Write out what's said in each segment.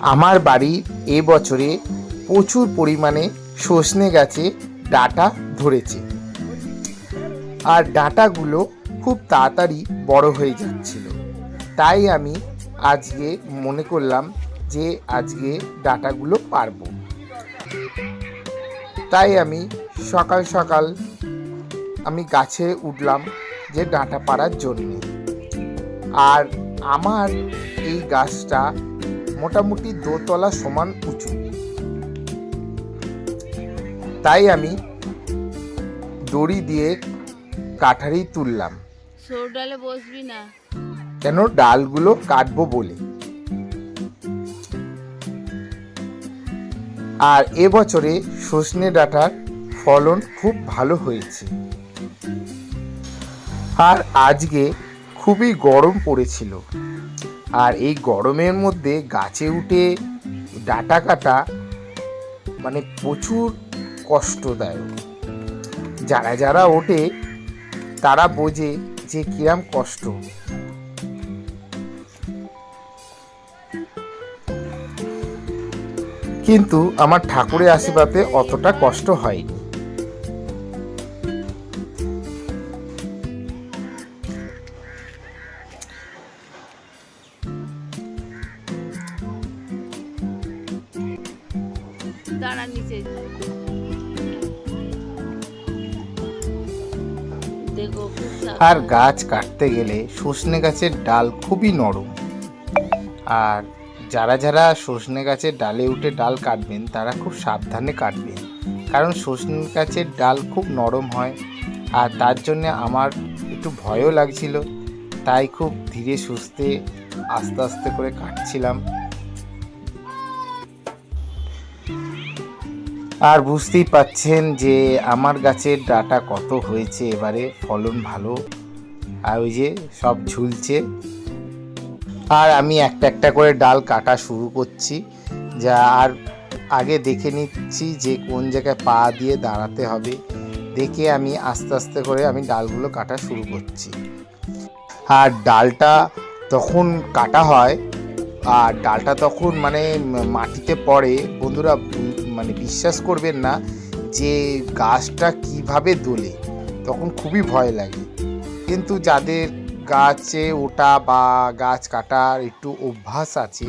আমার বাড়ির এ বছরে প্রচুর পরিমাণে সজনে গাছে ডাঁটা ধরেছে। আর ডাঁটাগুলো খুব তাড়াতাড়ি বড় হয়ে যাচ্ছিল। তাই আমি আজকে মনে করলাম যে আজকে ডাঁটাগুলো পারব। তাই আমি সকাল সকাল আমি গাছে উঠলাম যে ডাঁটা পাড়ার জন্য। আর আমার এই গাছটা মোটামুটি দোতলা সমান উঁচু। তাই আমি দড়ি দিয়ে কাঠারি তুললাম। ডালে বসবি না। কেন? ডালগুলো কাটবো বলে। আর এবছরে সজনে ডাটার ফলন খুব ভালো হয়েছে। আর আজকে খুবই গরম পড়েছিল। আর এই গরমের মধ্যে গাছে উঠে ডাঁটা কাটা মানে প্রচুর কষ্টদায়ক। যারা যারা ওঠে, তারা বোঝে যে কিরাম কষ্ট। কিন্তু আমার ঠাকুরের আশীর্বাদে অতটা কষ্ট হয়নি। দাঁড়া নিচে। আর গাছ কাটতে গেলে সজনে গাছের ডাল খুবই নরম। আর যারা যারা সজনে গাছের ডালে উঠে ডাল কাটবেন, তারা খুব সাবধানে কাটবেন। কারণ সজনে গাছের ডাল খুব নরম হয়, আর তার জন্য আমার একটু ভয়ও লাগছিল। তাই খুব ধীরে সুস্থে আস্তে আস্তে করে কাটছিলাম। আর বুঝতেই পাচ্ছেন যে আমার গাছের ডাটা কত হয়েছে, এবারে ফলন ভালো। আর ওই যে সব ঝুলছে। আর আমি একটা একটা করে ডাল কাটা শুরু করছি। যা আর আগে দেখে নিচ্ছি যে কোন জায়গায় পা দিয়ে দাঁড়াতে হবে। দেখে আমি আস্তে আস্তে করে আমি ডালগুলো কাটা শুরু করছি। আর ডালটা তখন কাটা হয় আর ডালটা তখন মানে মাটিতে পড়ে, বন্ধুরা মানে বিশ্বাস করবেন না যে গাছটা কীভাবে দোলে, তখন খুবই ভয় লাগে। কিন্তু যাদের গাছে ওটা বা গাছ কাটার একটু অভ্যাস আছে,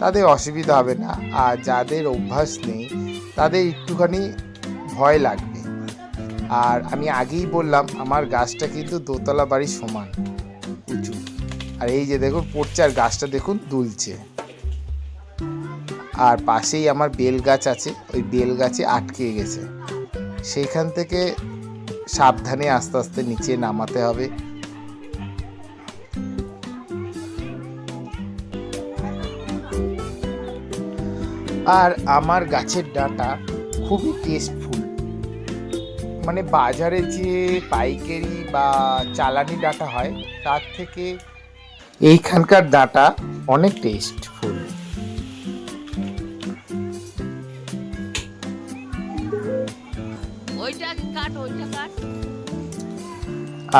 তাদের অসুবিধা হবে না। আর যাদের অভ্যাস নেই, তাদের একটুখানি ভয় লাগবে। আর আমি আগেই বললাম, আমার গাছটা কিন্তু দোতলা বাড়ির সমান। আর এই যে দেখুন পড়ছে আর গাছটা দেখুন, দুলছে। আর পাশেই আমার বেল গাছ আছে, ওই বেল গাছে আটকে গেছে। সেইখান থেকে সাবধানে আস্তে আস্তে নিচে নামাতে হবে। আর আমার গাছের ডাঁটা খুবই টেস্টফুল মানে বাজারে যে পাইকারি বা চালানি ডাঁটা হয়, তার থেকে এইখানকার ডাঁটা অনেক টেস্টফুল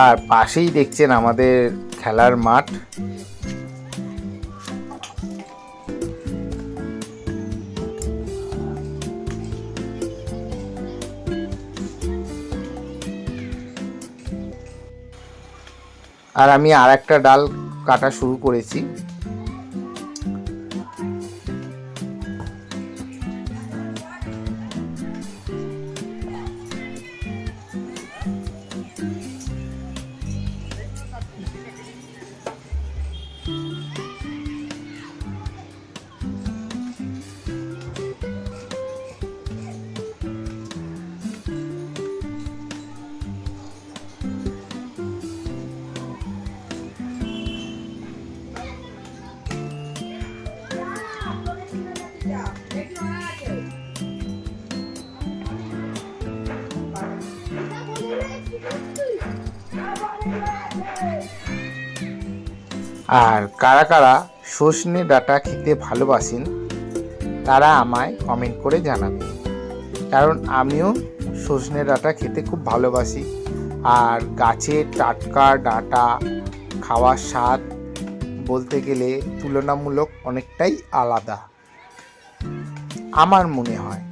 আর পাশেই দেখছেন আমাদের খেলার মাঠ। আর আমি আর একটা ডাল কাটা শুরু করেছি। আর কারা কারা সজনে ডাটা খেতে ভালোবাসেন, তারা আমায় কমেন্ট করে জানাবেন কারণ আমিও সজনে ডাটা খেতে খুব ভালোবাসি। আর গাছের টাটকা ডাটা খাওয়ার স্বাদ বলতে গেলে তুলনামূলক অনেকটাই আলাদা। আমার মনে হয়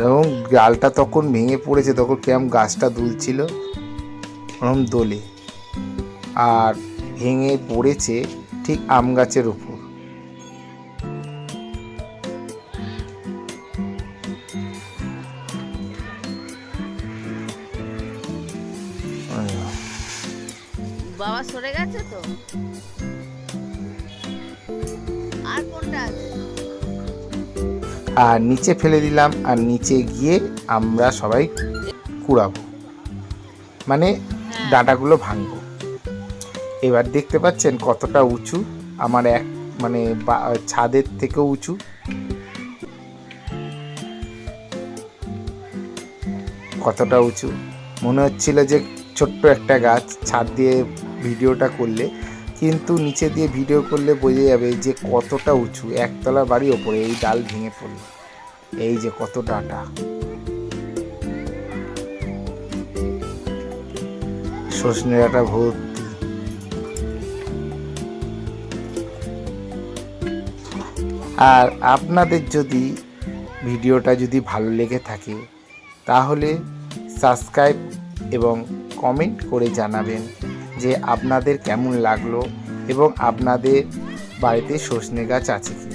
এবং ডালটা তখন ভেঙে পড়েছে, তখন কেমন গাছটা দুলছিল, ওরম দোলে। আর ভেঙে পড়েছে ঠিক আম গাছের উপর। বাবা সরে গেছে তো? আর নিচে ফেলে দিলাম আর নিচে গিয়ে আমরা সবাই কুড়াবো। মানে হ্যাঁ। ডাঁটাগুলো ভাঙবো। এবার দেখতে পাচ্ছেন কতটা উঁচু। আমার এক মানে ছাদের থেকেও উঁচু। কতটা উঁচু। মনে হচ্ছিল যে ছোট্ট একটা গাছ। ছাদ দিয়ে ভিডিওটা করলে কিন্তু নিচে দিয়ে ভিডিও করলে বোঝা যাবে যে কতটা উঁচু। একতলা বাড়ি ওপরে এই ডাল ভেঙে পড়ল। এই যে কত ডাঁটা। সজনে ডাঁটা ভর্তি। আর আপনাদের যদি ভিডিওটা যদি ভালো লেগে থাকে, তাহলে সাবস্ক্রাইব এবং কমেন্ট করে জানাবেন। যে আপনাদের কেমন লাগল এবং আপনাদের বাড়িতে সজনে গাছ আছে কি